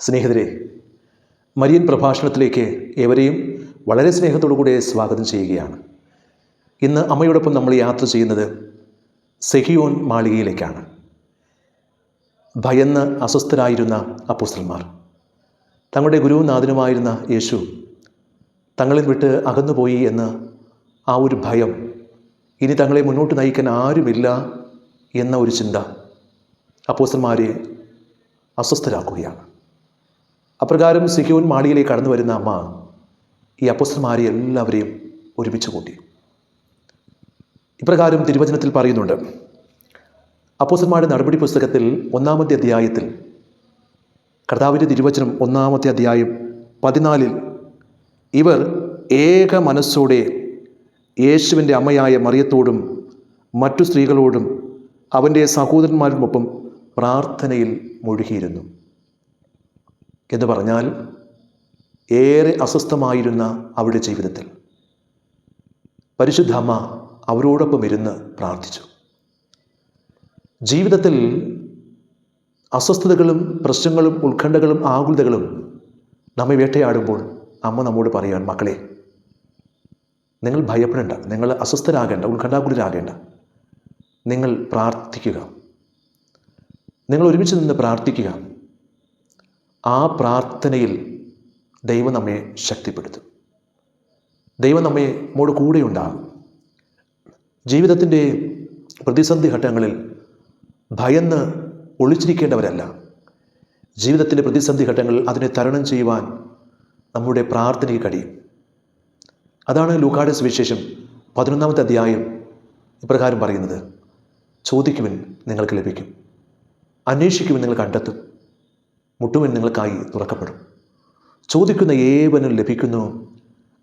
സ്നേഹിതരെ മരിയൻ പ്രഭാഷണത്തിലേക്ക് ഏവരെയും വളരെ സ്നേഹത്തോടുകൂടെ സ്വാഗതം ചെയ്യുകയാണ്. ഇന്ന് അമ്മയോടൊപ്പം നമ്മൾ യാത്ര ചെയ്യുന്നത് സെഹിയോൻ മാളികയിലേക്കാണ്. ഭയന്ന് അസ്വസ്ഥരായിരുന്ന അപ്പുസ്ത്രന്മാർ തങ്ങളുടെ ഗുരുനാഥനുമായിരുന്ന യേശു തങ്ങളിൽ വിട്ട് അകന്നുപോയി എന്ന് ആ ഒരു ഭയം ഇനി തങ്ങളെ മുന്നോട്ട് നയിക്കാൻ ആരുമില്ല എന്ന ഒരു ചിന്ത അപ്പോസ്റ്റന്മാരെ അസ്വസ്ഥരാക്കുകയാണ്. അപ്രകാരം സിഹ്യോൻ മാളിയിലേക്ക് കടന്നു വരുന്ന അമ്മ ഈ അപ്പോസ്റ്റന്മാരെ എല്ലാവരെയും ഒരുമിച്ച് കൂട്ടി. ഇപ്രകാരം തിരുവചനത്തിൽ പറയുന്നുണ്ട് അപ്പോസന്മാരുടെ നടപടി പുസ്തകത്തിൽ ഒന്നാമത്തെ അധ്യായത്തിൽ കർത്താവിന്റെ തിരുവചനം ഒന്നാമത്തെ അധ്യായം പതിനാലിൽ ഇവർ ഏക മനസ്സോടെ യേശുവിന്റെ അമ്മയായ മറിയത്തോടും മറ്റു സ്ത്രീകളോടും അവന്റെ സഹോദരന്മാരുമൊപ്പം പ്രാർത്ഥനയിൽ മുഴുകിയിരുന്നു. എന്ന് പറഞ്ഞാൽ ഏറെ അസ്വസ്ഥമായിരുന്ന അവരുടെ ജീവിതത്തിൽ. പരിശുദ്ധ അമ്മ അവരോടൊപ്പം ഇരുന്ന് പ്രാർത്ഥിച്ചു. ജീവിതത്തിൽ അസ്വസ്ഥതകളും പ്രശ്നങ്ങളും ഉത്കണ്ഠകളും ആകുലതകളും നമ്മെ വേട്ടയാടുമ്പോൾ അമ്മ നമ്മോട് പറയുകയാണ് മക്കളെ നിങ്ങൾ ഭയപ്പെടേണ്ട നിങ്ങൾ അസ്വസ്ഥരാകേണ്ട ഉത്കണ്ഠാകുലരാകേണ്ട. നിങ്ങൾ പ്രാർത്ഥിക്കുക. നിങ്ങൾ ഒരുമിച്ച് നിന്ന് പ്രാർത്ഥിക്കുക. ആ പ്രാർത്ഥനയിൽ ദൈവം നമ്മെ ശക്തിപ്പെടുത്തും. ദൈവം നമ്മെ നമ്മോട് കൂടെയുണ്ടാകും ജീവിതത്തിന്റെ പ്രതിസന്ധി ഘട്ടങ്ങളിൽ ഭയന്ന് ഒളിച്ചിരിക്കേണ്ടവരല്ല. ജീവിതത്തിന്റെ പ്രതിസന്ധി ഘട്ടങ്ങളിൽ അതിനെ തരണം ചെയ്യുവാൻ നമ്മുടെ പ്രാർത്ഥനയ്ക്ക് കഴിയും. അതാണ് ലൂക്കാട് സുവിശേഷം പതിനൊന്നാമത്തെ അധ്യായം ഇപ്രകാരം പറയുന്നത്. ചോദിക്കുവിൻ നിങ്ങൾക്ക് ലഭിക്കും. അന്വേഷിക്കുവിൻ നിങ്ങൾ കണ്ടെത്തും. മുട്ടുവിൻ നിങ്ങൾക്കായി തുറക്കപ്പെടും. ചോദിക്കുന്ന ഏവനും ലഭിക്കുന്നു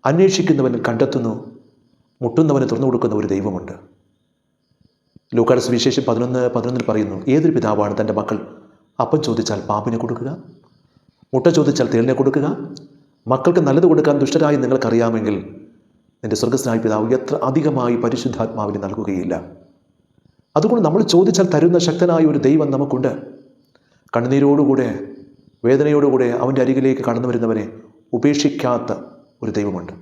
അന്വേഷിക്കുന്നവൻ കണ്ടെത്തുന്നു മുട്ടുന്നവന് തുറന്നു കൊടുക്കുന്ന ഒരു ദൈവമുണ്ട്. ലൂക്കാട് സുവിശേഷം പതിനൊന്ന് പതിനൊന്നിൽ പറയുന്നു ഏതൊരു പിതാവാണ് തന്റെ മക്കൾ അപ്പം ചോദിച്ചാൽ പാമ്പിനെ കൊടുക്കുക മുട്ട ചോദിച്ചാൽ തേളിനെ കൊടുക്കുക? മക്കൾക്ക് നല്ലത് കൊടുക്കാൻ ദുഷ്ടരായി നിങ്ങൾക്കറിയാമെങ്കിൽ എന്റെ സ്വർഗസ്നായ പിതാവ് എത്ര അധികമായി പരിശുദ്ധാത്മാവിന് നൽകുകയില്ല. അതുകൊണ്ട് നമ്മൾ ചോദിച്ചാൽ തരുന്ന ശക്തനായ ഒരു ദൈവം നമുക്കുണ്ട്. കണ്ണുനീരോടുകൂടെ വേദനയോടുകൂടെ അവന്റെ അരികിലേക്ക് കടന്നു വരുന്നവനെ ഉപേക്ഷിക്കാത്ത ഒരു ദൈവമുണ്ട്.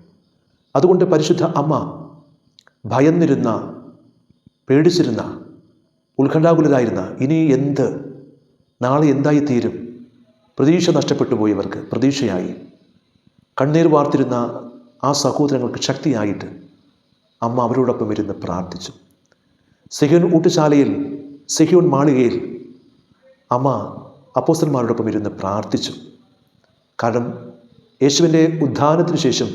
അതുകൊണ്ട് പരിശുദ്ധ അമ്മ ഭയന്നിരുന്ന പേടിച്ചിരുന്ന ഉത്കണ്ഠാകുലരായിരുന്ന ഇനി എന്ത്? നാളെ എന്തായി തീരും പ്രതീക്ഷ നഷ്ടപ്പെട്ടു പോയവർക്ക് പ്രതീക്ഷയായി. കണ്ണീർ വാർത്തിരുന്ന ആ സഹോദരങ്ങൾക്ക് ശക്തിയായിട്ട് അമ്മ അവരോടൊപ്പം ഇരുന്ന് പ്രാർത്ഥിച്ചു. സിഹിയോൻ ഊട്ടുശാലയിൽ സിഹിയോൻ മാളികയിൽ അമ്മ അപ്പോസ്റ്റന്മാരോടൊപ്പം ഇരുന്ന് പ്രാർത്ഥിച്ചു. കാരണം യേശുവിന്റെ ഉദ്ധാനത്തിന് ശേഷം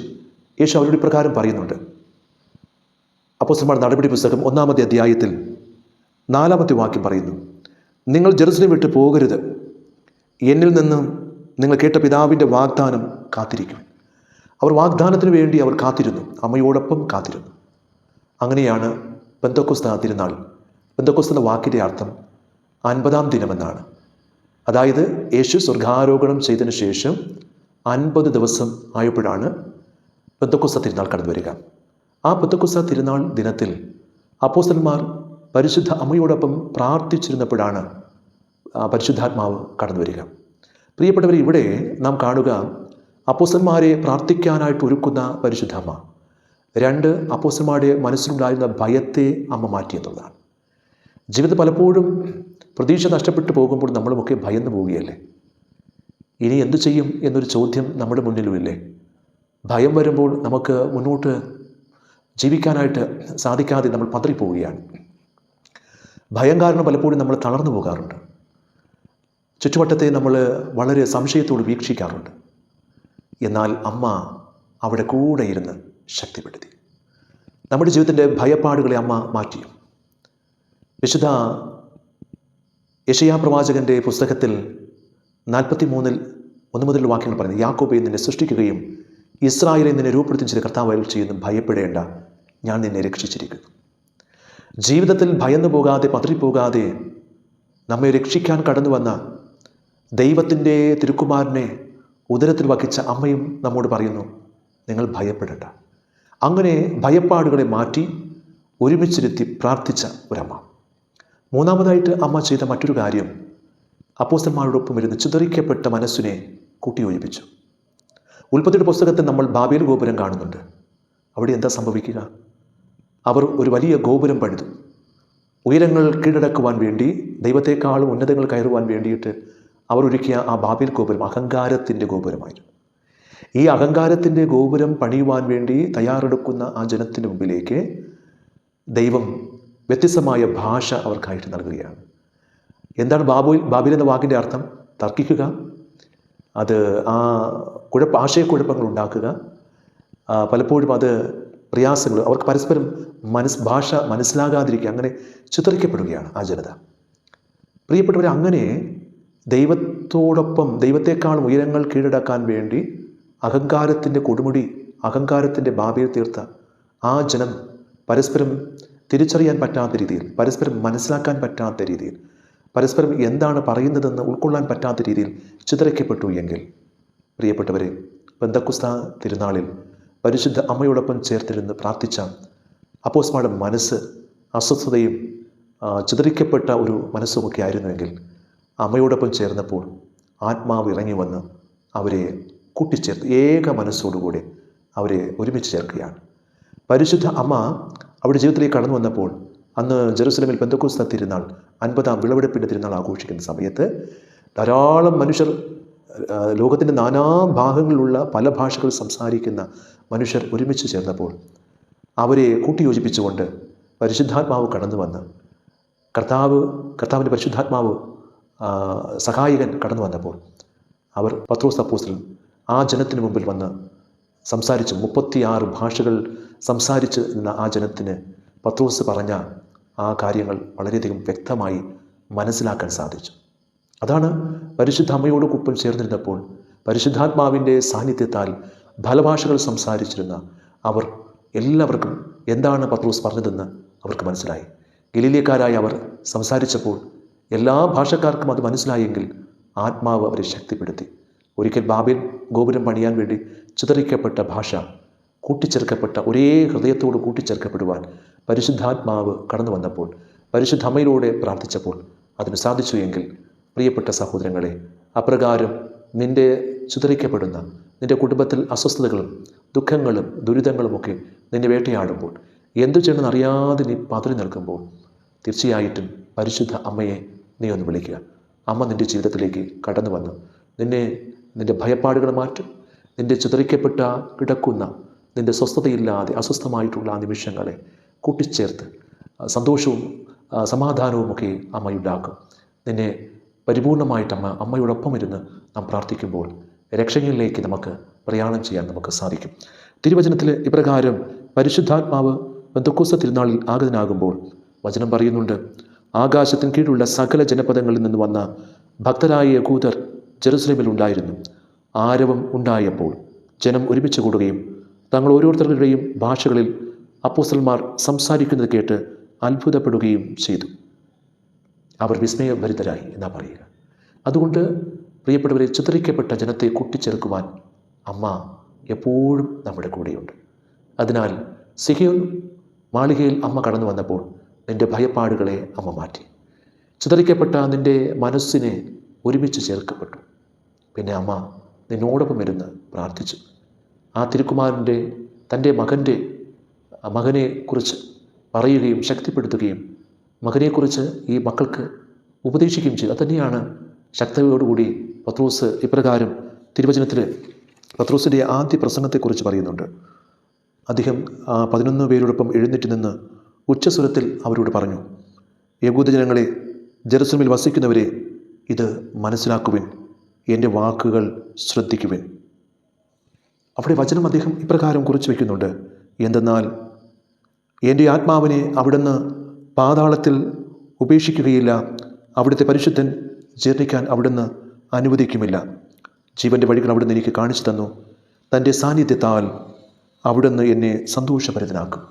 യേശു അവരുടെ പ്രകാരം പറയുന്നുണ്ട്. അപ്പോസ്റ്റന്മാർ നടപടി പുസ്തകം ഒന്നാമത്തെ അധ്യായത്തിൽ നാലാമത്തെ വാക്യം പറയുന്നു. നിങ്ങൾ ജെറുസലേം വിട്ട് പോകരുത്. എന്നിൽ നിന്നും നിങ്ങൾ കേട്ട പിതാവിന്റെ വാഗ്ദാനം കാത്തിരിക്കും അവർ വാഗ്ദാനത്തിന് വേണ്ടി അവർ കാത്തിരുന്നു. അമ്മയോടൊപ്പം കാത്തിരുന്നു. അങ്ങനെയാണ് ബന്ധക്കോസ്ത തിരുനാൾ. ബന്ധക്കൊസ്ത വാക്കിന്റെ അർത്ഥം അൻപതാം ദിനമെന്നാണ്. അതായത് യേശു സ്വർഗാരോഹണം ചെയ്തതിനു ശേഷം അൻപത് ദിവസം ആയപ്പോഴാണ് ബന്ധക്കൊസ്ത തിരുനാൾ കടന്നു വരിക. ആ ബന്ധക്കൊസ്ത തിരുനാൾ ദിനത്തിൽ അപ്പോസ്റ്റന്മാർ പരിശുദ്ധ അമ്മയോടൊപ്പം പ്രാർത്ഥിച്ചിരുന്നപ്പോഴാണ് പരിശുദ്ധാത്മാവ് കടന്നു വരിക. പ്രിയപ്പെട്ടവർ ഇവിടെ നാം കാണുക അപ്പോസന്മാരെ പ്രാർത്ഥിക്കാനായിട്ട് ഒരുക്കുന്ന പരിശുദ്ധ അമ്മ. രണ്ട് അപ്പോസന്മാരുടെ മനസ്സിലുണ്ടായിരുന്ന ഭയത്തെ അമ്മ മാറ്റിയെന്നുള്ളതാണ്. ജീവിതം പലപ്പോഴും പ്രതീക്ഷ നഷ്ടപ്പെട്ടു പോകുമ്പോൾ നമ്മളുമൊക്കെ ഭയന്നു പോവുകയല്ലേ? ഇനി എന്തു ചെയ്യും എന്നൊരു ചോദ്യം നമ്മുടെ മുന്നിലുമില്ലേ? ഭയം വരുമ്പോൾ നമുക്ക് മുന്നോട്ട് ജീവിക്കാനായിട്ട് സാധിക്കാതെ നമ്മൾ പതറിപ്പോവുകയാണ്. ഭയം കാരണം പലപ്പോഴും നമ്മൾ തളർന്നു പോകാറുണ്ട്. ചുറ്റുവട്ടത്തെ നമ്മൾ വളരെ സംശയത്തോട് വീക്ഷിക്കാറുണ്ട്. എന്നാൽ അമ്മ അവിടെ കൂടെ ഇരുന്ന് ശക്തിപ്പെടുത്തി. നമ്മുടെ ജീവിതത്തിന്റെ ഭയപ്പാടുകളെ അമ്മ മാറ്റി. വിശുദ്ധ യശയാ പ്രവാചകന്റെ പുസ്തകത്തിൽ നാൽപ്പത്തി മൂന്നിൽ ഒന്ന് മുതൽ വാക്യങ്ങൾ പറയുന്നത് യാക്കോബെ നിന്നെ സൃഷ്ടിക്കുകയും ഇസ്രായേലിൽ നിന്നെ ചില കർത്താവ് ചെയ്യുന്നു. ഭയപ്പെടേണ്ട. ഞാൻ നിന്നെ രക്ഷിച്ചിരിക്കുന്നു. ജീവിതത്തിൽ ഭയന്നു പോകാതെ പതറിപ്പോകാതെ നമ്മെ രക്ഷിക്കാൻ കടന്നു വന്ന ദൈവത്തിന്റെ തിരുക്കുമാരനെ ഉദരത്തിൽ വഹിച്ച അമ്മയും നമ്മോട് പറയുന്നു നിങ്ങൾ ഭയപ്പെടേണ്ട. അങ്ങനെ ഭയപ്പാടുകളെ മാറ്റി ഒരുമിച്ചിരുത്തി പ്രാർത്ഥിച്ച ഒരമ്മ. മൂന്നാമതായിട്ട് അമ്മ ചെയ്ത മറ്റൊരു കാര്യം അപ്പോസ്റ്റന്മാരോടൊപ്പം ഇരുന്ന് ചിതറിക്കപ്പെട്ട മനസ്സിനെ കൂട്ടിയോജിപ്പിച്ചു. ഉൽപ്പത്തിയുടെ പുസ്തകത്തിൽ നമ്മൾ ബാബേൽ ഗോപുരം കാണുന്നുണ്ട്. അവിടെ എന്താ സംഭവിക്കുക? അവർ ഒരു വലിയ ഗോപുരം പണിതു. ഉയരങ്ങൾ കീഴടക്കുവാൻ വേണ്ടി ദൈവത്തെക്കാളും ഉന്നതങ്ങൾ കയറുവാൻ വേണ്ടിയിട്ട് അവർ ഒരുക്കിയ ആ ബാബേൽ ഗോപുരം അഹങ്കാരത്തിന്റെ ഗോപുരമായിരുന്നു. ഈ അഹങ്കാരത്തിന്റെ ഗോപുരം പണിയുവാൻ വേണ്ടി തയ്യാറെടുക്കുന്ന ആ ജനത്തിന്റെ മുമ്പിലേക്ക് ദൈവം വ്യത്യസ്തമായ ഭാഷ അവർക്കായിട്ട് നൽകുകയാണ്. എന്താണ് ബാബുൽ ബാബിൽ എന്ന വാക്കിന്റെ അർത്ഥം? തർക്കിക്കുക. അത് ആ കുഴപ്പ ആശയക്കുഴപ്പങ്ങൾ ഉണ്ടാക്കുക. പലപ്പോഴും അത് പ്രയാസങ്ങൾ അവർക്ക് പരസ്പരം മനസ് ഭാഷ മനസ്സിലാകാതിരിക്കുക അങ്ങനെ ചിത്രിക്കപ്പെടുകയാണ് ആ ജനത. പ്രിയപ്പെട്ടവരെ അങ്ങനെ ദൈവത്തോടൊപ്പം ദൈവത്തെക്കാളും ഉയരങ്ങൾ കീഴടക്കാൻ വേണ്ടി അഹങ്കാരത്തിന്റെ കൊടുമുടി അഹങ്കാരത്തിന്റെ ബാബയിൽ തീർത്ത ആ ജനം പരസ്പരം തിരിച്ചറിയാൻ പറ്റാത്ത രീതിയിൽ പരസ്പരം മനസ്സിലാക്കാൻ പറ്റാത്ത രീതിയിൽ പരസ്പരം എന്താണ് പറയുന്നതെന്ന് ഉൾക്കൊള്ളാൻ പറ്റാത്ത രീതിയിൽ ചിതറിക്കപ്പെട്ടു എങ്കിൽ പ്രിയപ്പെട്ടവരെ ബന്ധക്കുസ്ത തിരുനാളിൽ പരിശുദ്ധ അമ്മയോടൊപ്പം ചേർത്തിരുന്ന് പ്രാർത്ഥിച്ച അപ്പോസ്മാരുടെ മനസ്സ് അസ്വസ്ഥതയും ചിതറിക്കപ്പെട്ട ഒരു മനസ്സുമൊക്കെ ആയിരുന്നുവെങ്കിൽ അമ്മയോടൊപ്പം ചേർന്നപ്പോൾ ആത്മാവ് ഇറങ്ങി വന്ന് അവരെ കൂട്ടിച്ചേർത്ത് ഏക മനസ്സോടുകൂടി അവരെ ഒരുമിച്ച് ചേർക്കുകയാണ്. പരിശുദ്ധ അമ്മ അവിടെ ജീവിതത്തിലേക്ക് കടന്നു വന്നപ്പോൾ അന്ന് ജെറുസലമിൽ പെന്തക്കോസ്ത തിരുനാൾ അൻപതാം വിളവെടുപ്പിന്റെ തിരുനാൾ ആഘോഷിക്കുന്ന സമയത്ത് ധാരാളം മനുഷ്യർ ലോകത്തിന്റെ നാനാ ഭാഗങ്ങളിലുള്ള പല ഭാഷകൾ സംസാരിക്കുന്ന മനുഷ്യർ ഒരുമിച്ച് ചേർന്നപ്പോൾ അവരെ കൂട്ടിയോജിപ്പിച്ചുകൊണ്ട് പരിശുദ്ധാത്മാവ് കടന്നു വന്ന് കർത്താവ് കർത്താവിന്റെ പരിശുദ്ധാത്മാവ് സഹായകൻ കടന്നു വന്നപ്പോൾ അവർ പത്രോസ് അപ്പോസ്റ്റൽ ആ ജനത്തിന് മുമ്പിൽ വന്ന് സംസാരിച്ച്. മുപ്പത്തിയാറ് ഭാഷകൾ സംസാരിച്ച് നിന്ന ആ ജനത്തിന് പത്രോസ് പറഞ്ഞ ആ കാര്യങ്ങൾ വളരെയധികം വ്യക്തമായി മനസ്സിലാക്കാൻ സാധിച്ചു. അതാണ് പരിശുദ്ധ അമ്മയോടൊപ്പം ചേർന്നിരുന്നപ്പോൾ പരിശുദ്ധാത്മാവിന്റെ സാന്നിധ്യത്താൽ ഫലഭാഷകൾ സംസാരിച്ചിരുന്ന അവർ എല്ലാവർക്കും എന്താണ് പത്രോസ് പറഞ്ഞതെന്ന് അവർക്ക് മനസ്സിലായി. ഗലീലിയക്കാരായ അവർ സംസാരിച്ചപ്പോൾ എല്ലാ ഭാഷക്കാർക്കും അത് മനസ്സിലായെങ്കിൽ ആത്മാവ് അവരെ ശക്തിപ്പെടുത്തി. ഒരിക്കൽ ബാബിൽ ഗോപുരം പണിയാൻ വേണ്ടി ചിതറിക്കപ്പെട്ട ഭാഷ കൂട്ടിച്ചേർക്കപ്പെട്ട ഒരേ ഹൃദയത്തോട് കൂട്ടിച്ചേർക്കപ്പെടുവാൻ പരിശുദ്ധാത്മാവ് കടന്നു വന്നപ്പോൾ പരിശുദ്ധ അമ്മയിലൂടെ പ്രാർത്ഥിച്ചപ്പോൾ അതിന് സാധിച്ചു എങ്കിൽ പ്രിയപ്പെട്ട സഹോദരങ്ങളെ അപ്രകാരം നിന്റെ ചിതറിക്കപ്പെടുന്ന നിന്റെ കുടുംബത്തിൽ അസ്വസ്ഥതകളും ദുഃഖങ്ങളും ദുരിതങ്ങളുമൊക്കെ നിന്നെ വേട്ടയാടുമ്പോൾ എന്തു ചെയ്യണമെന്ന് അറിയാതെ നീ പതറി നിൽക്കുമ്പോൾ തീർച്ചയായിട്ടും പരിശുദ്ധ അമ്മയെ നീ ഒന്ന് വിളിക്കുക. അമ്മ നിന്റെ ജീവിതത്തിലേക്ക് കടന്നു വന്ന്. നിന്നെ നിന്റെ ഭയപ്പാടുകൾ മാറ്റും. നിന്റെ ചിതറിക്കപ്പെട്ട കിടക്കുന്ന നിന്റെ സ്വസ്ഥതയില്ലാതെ അസ്വസ്ഥമായിട്ടുള്ള ആ നിമിഷങ്ങളെ കൂട്ടിച്ചേർത്ത് സന്തോഷവും സമാധാനവുമൊക്കെ അമ്മയുണ്ടാക്കും. നിന്നെ പരിപൂർണമായിട്ട് അമ്മ അമ്മയോടൊപ്പം ഇരുന്ന് നാം പ്രാർത്ഥിക്കുമ്പോൾ രക്ഷകളിലേക്ക് നമുക്ക് പ്രയാണം ചെയ്യാൻ നമുക്ക് സാധിക്കും. തിരുവചനത്തിൽ ഇപ്രകാരം പരിശുദ്ധാത്മാവ് ബന്ധുക്കൂസ തിരുനാളിൽ ആഗതനാകുമ്പോൾ വചനം പറയുന്നുണ്ട് ആകാശത്തിന് കീഴുള്ള സകല ജനപദങ്ങളിൽ നിന്ന് വന്ന ഭക്തരായ യഹൂദർ ജെറുസലേമിൽ ഉണ്ടായിരുന്നു ആരവം ഉണ്ടായപ്പോൾ ജനം ഒരുമിച്ച് കൂടുകയും തങ്ങൾ ഓരോരുത്തരുടെയും ഭാഷകളിൽ അപ്പോസ്റ്റൽമാർ സംസാരിക്കുന്നത് കേട്ട് അത്ഭുതപ്പെടുകയും ചെയ്തു. അവർ വിസ്മയഭരിതരായി എന്നാ പറയുക. അതുകൊണ്ട് പ്രിയപ്പെട്ടവരെ ചിത്രിക്കപ്പെട്ട ജനത്തെ കൂട്ടിച്ചേർക്കുവാൻ അമ്മ എപ്പോഴും നമ്മുടെ കൂടെയുണ്ട്. അതിനാൽ സിഹിയോൻ മാളികയിൽ അമ്മ കടന്നു വന്നപ്പോൾ നിന്റെ ഭയപ്പാടുകളെ അമ്മ മാറ്റി. ചിതറിക്കപ്പെട്ട നിന്റെ മനസ്സിനെ ഒരുമിച്ച് ചേർക്കപ്പെട്ടു. പിന്നെ അമ്മ നിന്നോടൊപ്പം ഇരുന്ന് പ്രാർത്ഥിച്ചു. ആ തിരുക്കുമാരന്റെ തന്റെ മകന്റെ മകനെ കുറിച്ച് പറയുകയും ശക്തിപ്പെടുത്തുകയും മകനെക്കുറിച്ച് ഈ മക്കൾക്ക് ഉപദേശിക്കുകയും ചെയ്തു. അത് തന്നെയാണ് ശക്തയോടുകൂടി പത്രോസ് ഇപ്രകാരം തിരുവചനത്തിൽ പത്രോസിന്റെ ആദ്യ പ്രസംഗത്തെക്കുറിച്ച് പറയുന്നുണ്ട്. അദ്ദേഹം പതിനൊന്ന് പേരോടൊപ്പം എഴുന്നേറ്റ് നിന്ന് ഉച്ചസ്വരത്തിൽ അവരോട് പറഞ്ഞു യകൂദജനങ്ങളെ ജെറുസലമിൽ വസിക്കുന്നവരെ ഇത് മനസ്സിലാക്കുവിൻ. എന്റെ വാക്കുകൾ ശ്രദ്ധിക്കുവിൻ. അവിടെ വചനം അദ്ദേഹം ഇപ്രകാരം കുറിച്ചു വയ്ക്കുന്നുണ്ട് എന്തെന്നാൽ എന്റെ ആത്മാവിനെ അവിടുന്ന് പാതാളത്തിൽ ഉപേക്ഷിക്കുകയില്ല. അവിടുത്തെ പരിശുദ്ധൻ ജീർണിക്കാൻ അവിടുന്ന് അനുവദിക്കുമില്ല. ജീവന്റെ വഴികൾ അവിടുന്ന് എനിക്ക് കാണിച്ചു തന്നു. തന്റെ സാന്നിധ്യത്താൽ അവിടുന്ന് എന്നെ സന്തോഷഭരിതനാക്കും.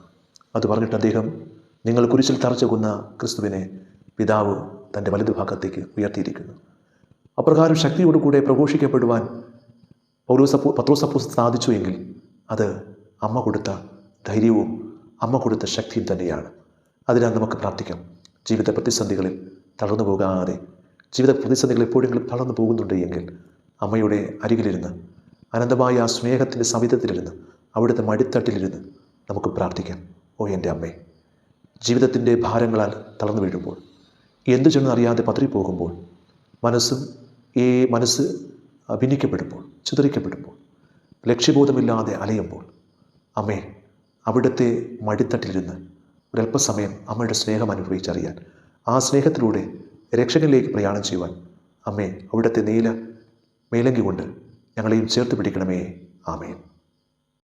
അത് പറഞ്ഞിട്ട് അദ്ദേഹം നിങ്ങൾ കുരിശിൽ തറച്ചുകൊന്ന ക്രിസ്തുവിനെ പിതാവ് തന്റെ വലതുഭാഗത്തേക്ക് ഉയർത്തിയിരിക്കുന്നു. അപ്രകാരം ശക്തിയോടുകൂടെ പ്രഘോഷിക്കപ്പെടുവാൻ പൗരോസപ്പോ പത്രോസപ്പോസ് സാധിച്ചു എങ്കിൽ അത് അമ്മ കൊടുത്ത ധൈര്യവും അമ്മ കൊടുത്ത ശക്തിയും തന്നെയാണ്. അതിനാൽ നമുക്ക് പ്രാർത്ഥിക്കാം. ജീവിത പ്രതിസന്ധികളിൽ തളർന്നു പോകാതെ ജീവിത പ്രതിസന്ധികൾ എപ്പോഴെങ്കിലും തളർന്നു പോകുന്നുണ്ട് എങ്കിൽ അമ്മയുടെ അരികിലിരുന്ന് അനന്തമായ ആ സ്നേഹത്തിന്റെ സവിധത്തിലിരുന്ന് അവിടുത്തെ മടിത്തട്ടിലിരുന്ന് നമുക്ക് പ്രാർത്ഥിക്കാം. ഓ എന്റെ അമ്മേ ജീവിതത്തിന്റെ ഭാരങ്ങളാൽ തളർന്നു വീഴുമ്പോൾ എന്തു ചെന്നറിയാതെ പതറിപ്പോകുമ്പോൾ മനസ്സും ഈ മനസ്സ് ഭിന്നിക്കപ്പെടുമ്പോൾ ചിതറിക്കപ്പെടുമ്പോൾ ലക്ഷ്യബോധമില്ലാതെ അലയുമ്പോൾ അമ്മേ അവിടുത്തെ മടിത്തട്ടിലിരുന്ന് ഒരല്പസമയം അമ്മയുടെ സ്നേഹം അനുഭവിച്ചറിയാൻ ആ സ്നേഹത്തിലൂടെ രക്ഷകനിലേക്ക് പ്രയാണം ചെയ്യുവാൻ അമ്മേ അവിടുത്തെ നീല മേലങ്കി കൊണ്ട് ഞങ്ങളെയും ചേർത്ത് പിടിക്കണമേ. ആമേൻ.